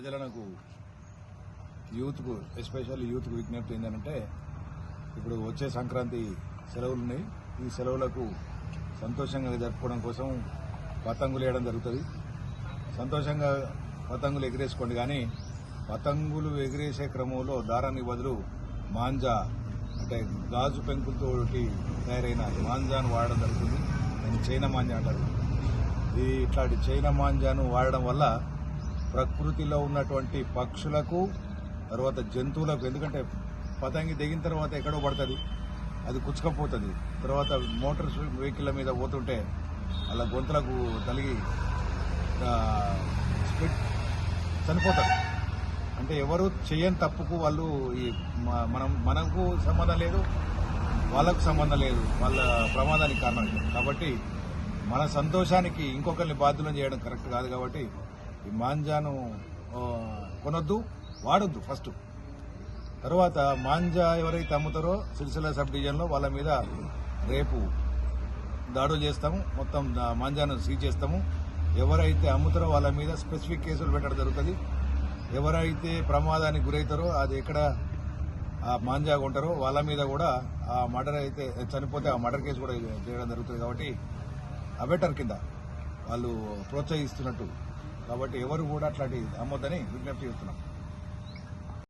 ప్రజలకు యూత్కు ఎస్పెషల్లీ యూత్కు విజ్ఞప్తి ఏంటంటే ఇప్పుడు వచ్చే సంక్రాంతి సెలవులు ఉన్నాయి ఈ సెలవులకు సంతోషంగా జరుపుకోవడం కోసం పతంగులు వేయడం జరుగుతుంది. సంతోషంగా పతంగులు ఎగిరేసుకోండి కానీ పతంగులు ఎగిరేసే క్రమంలో దారానికి బదులు మాంజా అంటే గాజు పెంకులతోటి తయారైన మాంజాను వాడడం జరుగుతుంది. దాన్ని చైనా మాంజా అంటారు. ఈ ఇట్లాంటి చైనా మాంజాను వాడడం వల్ల ప్రకృతిలో ఉన్నటువంటి పక్షులకు తర్వాత జంతువులకు ఎందుకంటే పతంగి దిగిన తర్వాత ఎక్కడో పడుతుంది అది కుచ్చుకపోతుంది. తర్వాత మోటార్ వెహికల్ మీద పోతుంటే అలా గొంతులకు తలిగి స్పిట్ చనిపోతారు. అంటే ఎవరు చేయని తప్పుకు వాళ్ళు ఈ మనం మనకు సంబంధం లేదు వాళ్ళకు సంబంధం లేదు వాళ్ళ ప్రమాదానికి కారణం. కాబట్టి మన సంతోషానికి ఇంకొకరిని బాధ్యులను చేయడం కరెక్ట్ కాదు కాబట్టి ఈ మాంజాను కొనొద్దు వాడొద్దు ఫస్ట్ తర్వాత మాంజా ఎవరైతే అమ్ముతారో సిరిసిల్ల సబ్ డివిజన్లో వాళ్ళ మీద రేపు దాడులు చేస్తాము. మొత్తం మాంజాను సీజ్ చేస్తాము. ఎవరైతే అమ్ముతారో వాళ్ళ మీద స్పెసిఫిక్ కేసులు పెట్టడం జరుగుతుంది. ఎవరైతే ప్రమాదానికి గురవుతారో అది ఎక్కడ ఆ మాంజా కొంటారో వాళ్ళ మీద కూడా ఆ మర్డర్ అయితే చనిపోతే ఆ మర్డర్ కేసు కూడా చేయడం జరుగుతుంది కాబట్టి అబెటర్ కింద వాళ్ళు ప్రోత్సహిస్తున్నట్టు. కాబట్టి ఎవరు కూడా అట్లాంటి అమ్మొద్దని విజ్ఞప్తి చేస్తున్నాం.